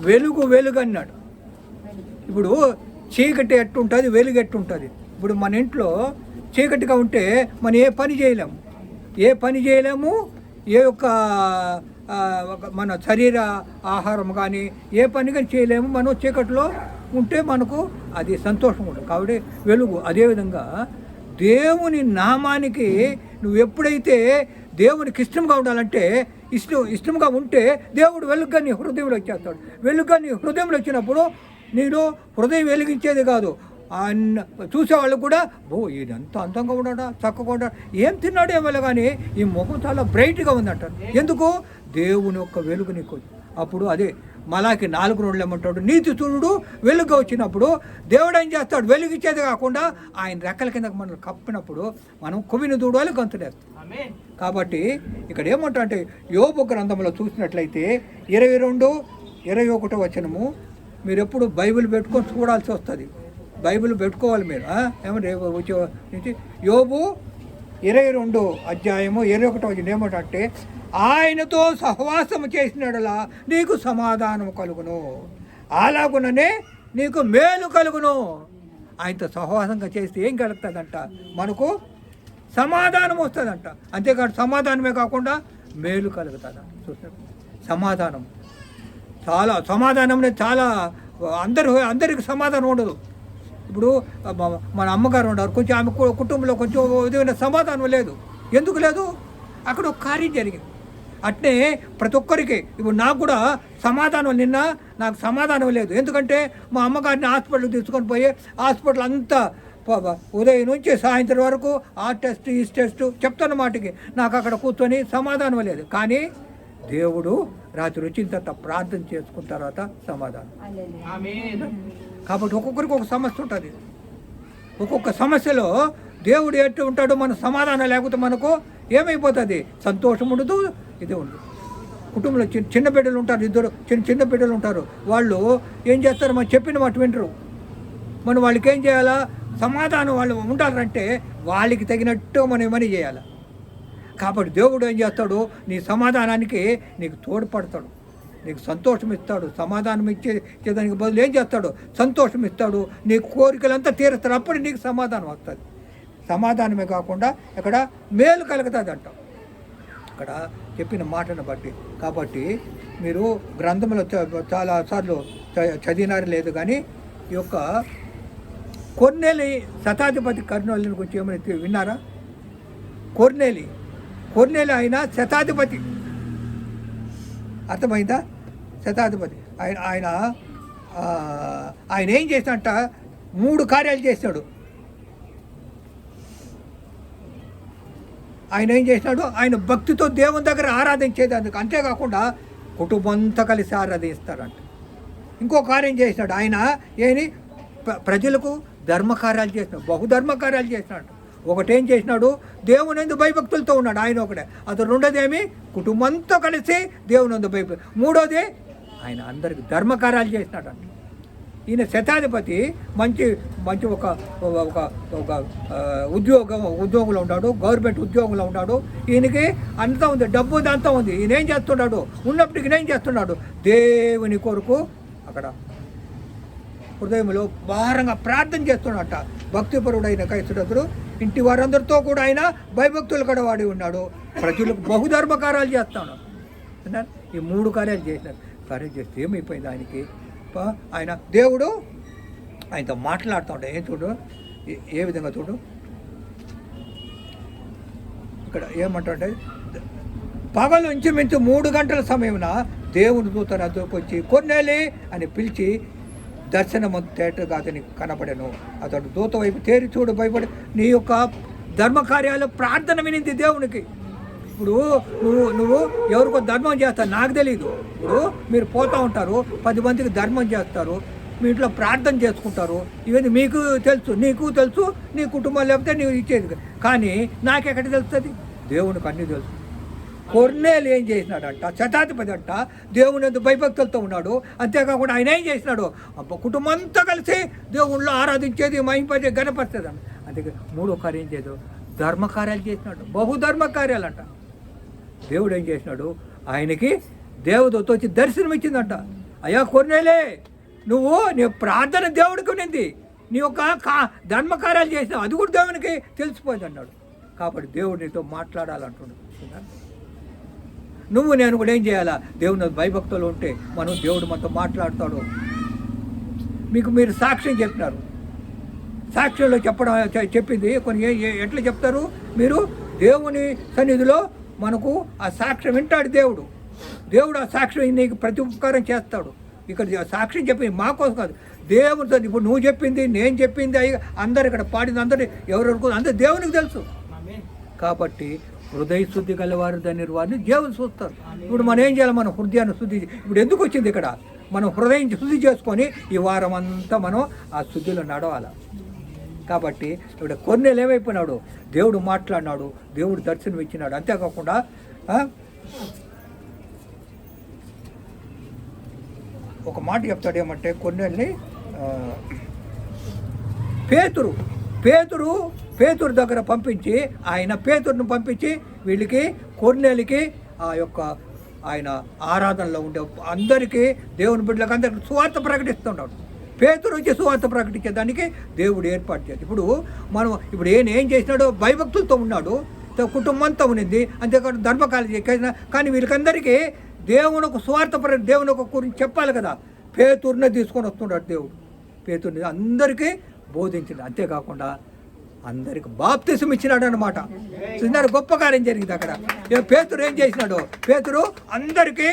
వెలుగు వెలుగు అన్నాడు. ఇప్పుడు చీకటి ఎట్టుంటుంది వెలుగు ఎట్టుంటుంది? ఇప్పుడు మన ఇంట్లో చీకటిగా ఉంటే మనం ఏ పని చేయలేము ఏ పని చేయలేము ఏ యొక్క ఒక మన శరీర ఆహారం కానీ ఏ పని కానీ చేయలేము. మనం చీకటిలో ఉంటే మనకు అది సంతోషం ఉంటుంది. కాబట్టి వెలుగు అదేవిధంగా దేవుని నామానికి నువ్వు ఎప్పుడైతే దేవునికి ఇష్టంగా ఉండాలంటే ఇష్టం ఇష్టంగా ఉంటే దేవుడు వెలుగుగా నీ హృదయంలో వచ్చేస్తాడు వెలుగుగా నీ హృదయంలో వచ్చినప్పుడు నేను హృదయం వెలిగించేది కాదు. ఆయన చూసేవాళ్ళు కూడా ఓ ఈయన ఎంత అందంగా ఉన్నాడా చక్కగా ఉన్నాడా ఏం తిన్నాడో ఏమో కానీ ఈ ముఖం చాలా బ్రైట్గా ఉందంటారు ఎందుకు? దేవుని యొక్క వెలుగు నీకు. అప్పుడు అదే మలాకి నాలుగు రోజులు ఏమంటాడు? నీతి చూడు వెలుగుగా వచ్చినప్పుడు దేవుడు ఏం చేస్తాడు? వెలుగిచ్చేది కాకుండా ఆయన రెక్కల కింద మనం కప్పినప్పుడు మనం కొవ్విని దూడాలి గంతులేస్తాం. కాబట్టి ఇక్కడ ఏమంటా అంటే యోబు గ్రంథంలో చూసినట్లయితే ఇరవై రెండు ఇరవై ఒకటో వచనము మీరు ఎప్పుడు బైబిల్ పెట్టుకొని చూడాల్సి వస్తుంది. బైబిల్ పెట్టుకోవాలి మీరు? ఏమంటే వచ్చే యోబు ఇరవై రెండు అధ్యాయము ఇరవై ఒకటో వచనం ఏమంటే ఆయనతో సహవాసం చేసినడలా నీకు సమాధానం కలుగును. అలాగుననే నీకు మేలు కలుగును. ఆయనతో సహవాసంగా చేస్తే ఏం కలుగుతుందంట? మనకు సమాధానం వస్తుందంట. అంతేకాదు సమాధానమే కాకుండా మేలు కలుగుతుందంట. చూస్తారు సమాధానం. చాలా సమాధానం అనేది చాలా అందరు అందరికి సమాధానం ఉండదు. ఇప్పుడు మన అమ్మగారు ఉన్నారు. కొంచెం ఆమె కుటుంబంలో కొంచెం విధమైన సమాధానం లేదు. ఎందుకు లేదు? అక్కడ ఒక కార్యం జరిగింది. అట్నే ప్రతి ఒక్కరికి ఇప్పుడు నాకు కూడా సమాధానం నిన్న నాకు సమాధానం లేదు. ఎందుకంటే మా అమ్మగారిని హాస్పిటల్కి తీసుకొని పోయి హాస్పిటల్ అంతా ఉదయం నుంచి సాయంత్రం వరకు ఆ టెస్ట్ ఈ టెస్ట్ చెప్తున్న మాటకి నాకు అక్కడ కూర్చొని సమాధానం లేదు. కానీ దేవుడు రాత్రి వచ్చిన తర్వాత ప్రార్థన చేసుకున్న తర్వాత సమాధానం. కాబట్టి ఒక్కొక్కరికి ఒక సమస్య ఉంటుంది. ఒక్కొక్క సమస్యలో దేవుడు ఎట్టు ఉంటాడో మన సమాధానం లేకపోతే మనకు ఏమైపోతుంది? సంతోషం ఉండదు ఇది ఉంది. కుటుంబంలో చిన్న చిన్న బిడ్డలు ఉంటారు ఇద్దరు చిన్న చిన్న బిడ్డలు ఉంటారు. వాళ్ళు ఏం చేస్తారు? మనం చెప్పిన మాట వింటరు మనం వాళ్ళకి ఏం చేయాలా? సమాధానం వాళ్ళు ఉండాలంటే వాళ్ళకి తగినట్టు మనం ఏమని చేయాలి? కాబట్టి దేవుడు ఏం చేస్తాడు? నీ సమాధానానికి నీకు తోడ్పడతాడు. నీకు సంతోషం ఇస్తాడు. సమాధానం ఇచ్చే దానికి బదులు ఏం చేస్తాడు? సంతోషం ఇస్తాడు. నీ కోరికలంతా తీరుస్తాడు. అప్పుడు నీకు సమాధానం వస్తుంది. సమాధానమే కాకుండా ఇక్కడ మేలు కలుగుతుంది అంటాం అక్కడ చెప్పిన మాటను బట్టి. కాబట్టి మీరు గ్రంథంలో చాలా సార్లు చ- చదివినారు లేదు కానీ ఈ యొక్క కొన్నేలి శతాధిపతి కర్నూలు గురించి ఏమైనా విన్నారా? కొర్నేలి. కొర్నేలి ఆయన శతాధిపతి. అర్థమైందా? శతాధిపతి. ఆయన ఆయన ఆయన ఏం చేసినట్ట? మూడు కార్యాలు చేశాడు ఆయన ఏం చేసినాడు? ఆయన భక్తితో దేవుని దగ్గర ఆరాధించేదందుకు అంతేకాకుండా కుటుంబం అంతా కలిసి ఆరాధిస్తారంట. ఇంకో కార్యం చేసినాడు. ఆయన ఏని? ప్రజలకు ధర్మకార్యాలు చేసినాడు. బహుధర్మకార్యాలు చేసినాడు. ఒకటేం చేసినాడు? దేవుని ఎందు భయభక్తులతో ఉన్నాడు. ఆయన ఒకటే అతను రెండోదేమి? కుటుంబంతో కలిసి దేవుని ఎందు భయభక్తి మూడోది ఆయన అందరికి ధర్మకార్యాలు చేసినాడు అంటే ఈయన శతాధిపతి మంచి మంచి ఒక ఒక ఒక ఉద్యోగం ఉద్యోగంలో ఉన్నాడు గవర్నమెంట్ ఉద్యోగంలో ఉన్నాడు ఈయనకి అంతా ఉంది డబ్బు అంతా ఉంది. ఈయన ఏం చేస్తున్నాడు? ఉన్నప్పటికీ ఏం చేస్తున్నాడు? దేవుని కొరకు అక్కడ హృదయంలో భారంగా ప్రార్థన చేస్తున్నట్ట భక్తిపరుడైన కైసుడతుడు ఇంటి వారందరితో కూడా ఆయన భయభక్తులు కూడా వాడి ఉన్నాడు. ప్రజలకు బహుధర్మకారాలు చేస్తాడు. ఈ మూడు కార్యాలు చేసినారు కార్యం చేస్తే ఏమైపోయింది ఆయనకి? ఆయన దేవుడు ఆయనతో మాట్లాడుతూ ఉంటాడు ఏం చూడు? ఏ- ఏ విధంగా చూడు? ఇక్కడ ఏమంటాడంటే పగలు ఇంచుమించు మూడు గంటల సమయమున దేవుని దూత రద్దకు వచ్చి కొన్నేలి అని పిలిచి దర్శనము తేటగా అతనికి కనపడను అతడు దూత వైపు తేరి చూడు భయపడి నీ యొక్క ధర్మకార్యాలు ప్రార్థన వినింది దేవునికి. ఇప్పుడు నువ్వు నువ్వు ఎవరికో ధర్మం చేస్తావు నాకు తెలియదు ఇప్పుడు మీరు పోతూ ఉంటారు పది మందికి ధర్మం చేస్తారు మీ ఇంట్లో ప్రార్థన చేసుకుంటారు ఇవన్నీ మీకు తెలుసు నీకు తెలుసు నీ కుటుంబం లేకపోతే నీవు ఇచ్చేది కానీ నాకెక్కడ తెలుస్తుంది? దేవునికి అన్నీ తెలుసు. కొర్నేలు ఏం చేసినాడంట? శతాధిపతి అంట దేవుని ఎందుకు భయభక్తులతో ఉన్నాడు. అంతేకాకుండా ఆయన ఏం చేసినాడు? అబ్బ కుటుంబం అంతా కలిసి దేవుళ్ళు ఆరాధించేది మహింపేది గణపరిచేది అంట. అందుకే మూడో కార్యం చేయదు ధర్మకార్యాలు చేసినాడు. బహుధర్మ కార్యాలు అంట దేవుడు ఏం చేసినాడు? ఆయనకి దేవదూత వచ్చి దర్శనం ఇచ్చిందంట. అయ్యా కొన్నేలే నువ్వు నీ ప్రార్థన దేవుడికి ఉన్నింది. నీ యొక్క కా ధర్మకార్యాలు చేసినావు. అది కూడా దేవునికి తెలిసిపోయింది అన్నాడు. కాబట్టి దేవుడు నీతో మాట్లాడాలంటున్నాడు నువ్వు నేను కూడా ఏం చేయాలా? దేవుని భయభక్తులు ఉంటే మనం దేవుడు మనతో మాట్లాడతాడు. మీకు మీరు సాక్ష్యం చెప్పినారు. సాక్ష్యంలో చెప్పడం చెప్పింది. కొన్ని ఎట్లా చెప్తారు? మీరు దేవుని సన్నిధిలో మనకు ఆ సాక్ష్యం వింటాడు దేవుడు. దేవుడు ఆ సాక్ష్యం నీకు ప్రతి ఉపకారం చేస్తాడు. ఇక్కడ సాక్ష్యం చెప్పింది మా కోసం కాదు. దేవుడితో ఇప్పుడు నువ్వు చెప్పింది నేను చెప్పింది అయ్యి అందరు ఇక్కడ పాడింది అందరు ఎవరు అందరు దేవునికి తెలుసు. కాబట్టి హృదయ శుద్ధి గలవారు దాని వారిని దేవుని చూస్తారు. ఇప్పుడు మనం ఏం చేయాలి? మన హృదయాన్ని శుద్ధి ఇప్పుడు ఎందుకు వచ్చింది ఇక్కడ? మనం హృదయం శుద్ధి చేసుకొని ఈ వారం అంతా మనం ఆ శుద్ధిలో నడవాలి? కాబట్టి ఇప్పుడు కొన్నేళ్ళు ఏమైపోయినాడు? దేవుడు మాట్లాడినాడు దేవుడు దర్శనం ఇచ్చినాడు అంతేకాకుండా ఒక మాట చెప్తాడు ఏమంటే కొన్నేళ్ళని పేతురు పేతురు పేతురు దగ్గర పంపించి ఆయన పేతురును పంపించి వీళ్ళకి కొన్నేళ్ళకి ఆ యొక్క ఆయన ఆరాధనలో ఉండే అందరికీ దేవుని బిడ్డలకు అందరికీ స్వార్థ ప్రకటిస్తున్నాడు. పేతురు వచ్చి సువార్త ప్రకటించేదానికి దేవుడు ఏర్పాటు చేసి ఇప్పుడు మనం ఇప్పుడు ఏం ఏం చేసినాడో భయభక్తులతో ఉన్నాడు కుటుంబంతో ఉన్నది అంతేకాదు ధర్మకాలు చేసిన కానీ వీళ్ళకందరికీ దేవుని ఒక స్వార్థ ప్ర దేవుని ఒక గురించి చెప్పాలి కదా. పేతుర్నే తీసుకొని వస్తున్నాడు దేవుడు. పేతుర్ని అందరికీ బోధించింది అంతేకాకుండా అందరికి బాప్తిసం ఇచ్చినాడు అనమాట చూసినాడు గొప్ప కార్యం జరిగింది అక్కడ. ఏ పేతురు ఏం చేసినాడు? పేతురు అందరికీ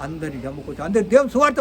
అందరిని జమ్ముకొచ్చి అందరి దేవుని స్వార్థ